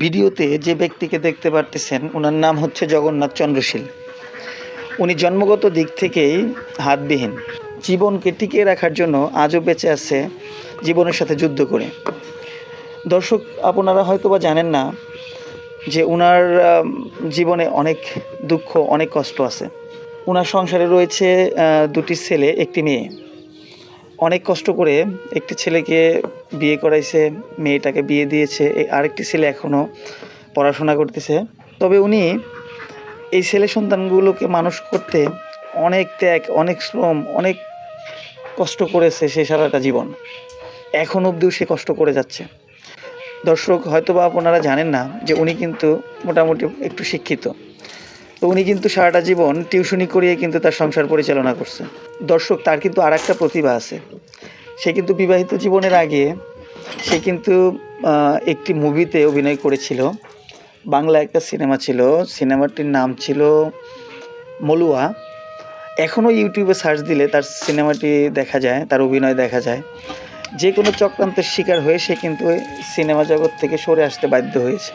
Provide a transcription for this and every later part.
ভিডিওতে যে ব্যক্তিকে দেখতে পারতেছেন ওনার নাম হচ্ছে জগন্নাথ চন্দ্রশীল। উনি জন্মগত দিক থেকেই হাতবিহীন। জীবনকে টিকিয়ে রাখার জন্য আজও বেঁচে আছে, জীবনের সাথে যুদ্ধ করে। দর্শক, আপনারা হয়তো বা জানেন না যে ওনার জীবনে অনেক দুঃখ, অনেক কষ্ট আছে। ওনার সংসারে রয়েছে দুটি ছেলে, একটি মেয়ে। অনেক কষ্ট করে একটি ছেলেকে বিয়ে করাইছে, মেয়েটাকে বিয়ে দিয়েছে, এই আরেকটি ছেলে এখনও পড়াশোনা করতেছে। তবে উনি এই ছেলে সন্তানগুলোকে মানুষ করতে অনেক ত্যাগ, অনেক শ্রম, অনেক কষ্ট করেছে সে সারাটা জীবন। এখন অবধিও সে কষ্ট করে যাচ্ছে। দর্শক হয়তো বা আপনারা জানেন না যে উনি কিন্তু মোটামুটি একটু শিক্ষিত। তো উনি কিন্তু সারাটা জীবন টিউশনি করিয়ে কিন্তু তার সংসার পরিচালনা করছে। দর্শক, তার কিন্তু আর একটা প্রতিভা আছে। সে কিন্তু বিবাহিত জীবনের আগে সে কিন্তু একটি মুভিতে অভিনয় করেছিল। বাংলা একটা সিনেমা ছিল। সিনেমাটির নাম ছিল মলুয়া। এখনও ইউটিউবে সার্চ দিলে তার সিনেমাটি দেখা যায়, তার অভিনয় দেখা যায়। যে কোনো চক্রান্তের শিকার হয়ে সে কিন্তু সিনেমা জগৎ থেকে সরে আসতে বাধ্য হয়েছে।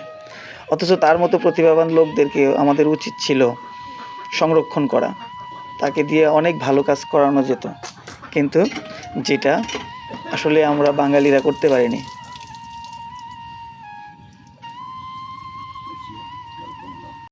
অথচ তার মতো প্রতিভাবান লোকদেরকে আমাদের উচিত ছিল সংরক্ষণ করা। তাকে দিয়ে অনেক ভালো কাজ করানো যেত। কিন্তু যেটা আসলে আমরা বাঙালিরা করতে পারিনি।